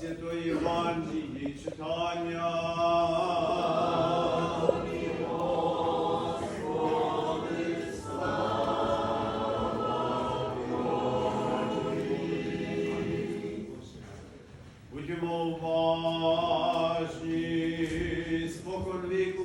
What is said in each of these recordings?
Святої Євангелії читання. Будьмо уважні, спокон віку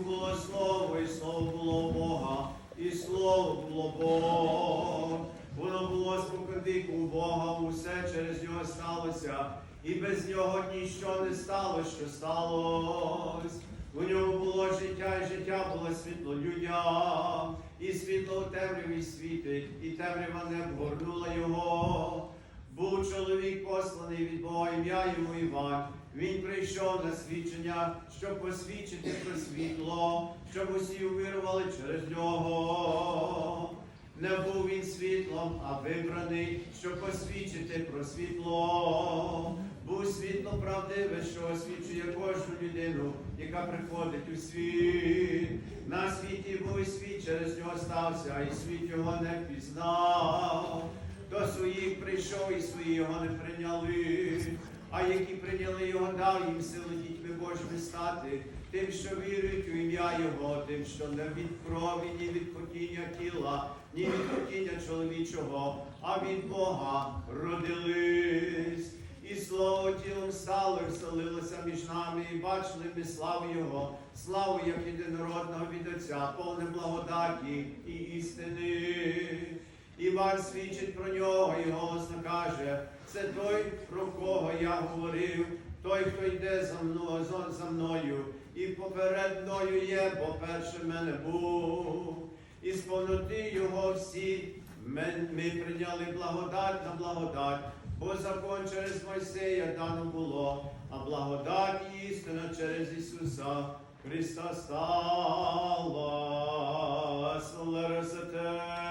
і слово було Бога, і слово було Бог. Воно було спокон віку Бога, усе через нього сталося, і без нього ніщо не стало, що сталось. У ньому було життя, і життя було світло людям, і світло у темряві світить, і темрява не обгорнула його. Був чоловік посланий від Бога, ім'я йому Іван. Він прийшов на свідчення, щоб посвідчити про світло, щоб усі увірували через нього. Не був він світлом, а вибраний, щоб посвідчити про світло. Був світло правдиве, що освічує кожну людину, яка приходить у світ. На світі був і світ, через нього стався, і світ його не впізнав. До своїх прийшов і свої його не прийняли, а які прийняли його, дав їм силу дітьми Божими стати, тим, що вірують у ім'я Його, тим, що не від крові, ні від хотіння тіла, ні від хотіння чоловічого, а від Бога родились. І слово тілом стало, і вселилося між нами, і бачили ми славу Його, славу як єдинородного від Отця, повне благодаті і істини. Іван свідчить про нього і голосно каже, це той, про кого я говорив, той, хто йде за мною, за- мною, і поперед мною є, бо перше мене був. І з повноти його всі ми, ми прийняли благодать на благодать, бо закон через Мойсея дано було, а благодать і істина через Ісуса Христа стала. Attend.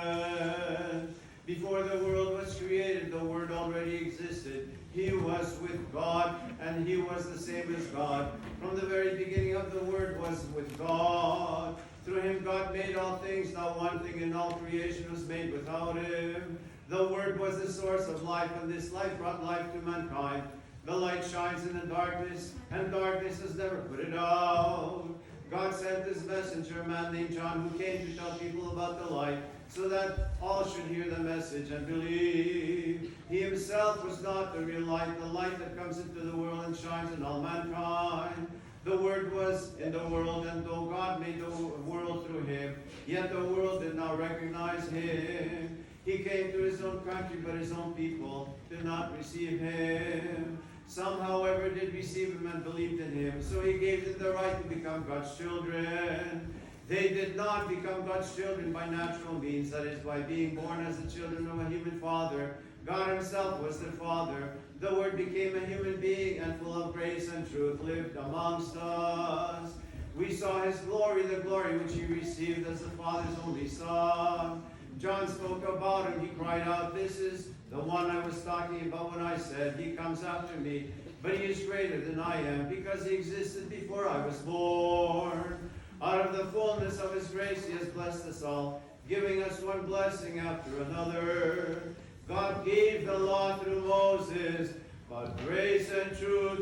Before the world was created, the Word already existed. He was with God, and He was the same as God. From the very beginning of the Word was with God. Through Him, God made all things. Not one thing in all creation was made without Him. The Word was the source of life, and this life brought life to mankind. The light shines in the darkness, and darkness has never put it out. God sent this messenger, a man named John, who came to tell people about the light, so that all should hear the message and believe. He himself was not the real light, the light that comes into the world and shines in all mankind. The Word was in the world, and though God made the world through him, yet the world did not recognize him. He came to his own country, but his own people did not receive him. Some, however, did receive him and believed in him. So he gave them the right to become God's children. They did not become God's children by natural means, that is, by being born as the children of a human father. God himself was their father. The Word became a human being and full of grace and truth lived amongst us. We saw his glory, the glory which he received as the Father's only Son. John spoke about him. He cried out, This is the one I was talking about when I said, He comes after me, but he is greater than I am, because he existed before I was born. Out of the fullness of his grace, he has blessed us all, giving us one blessing after another. God gave the law through Moses, but grace and truth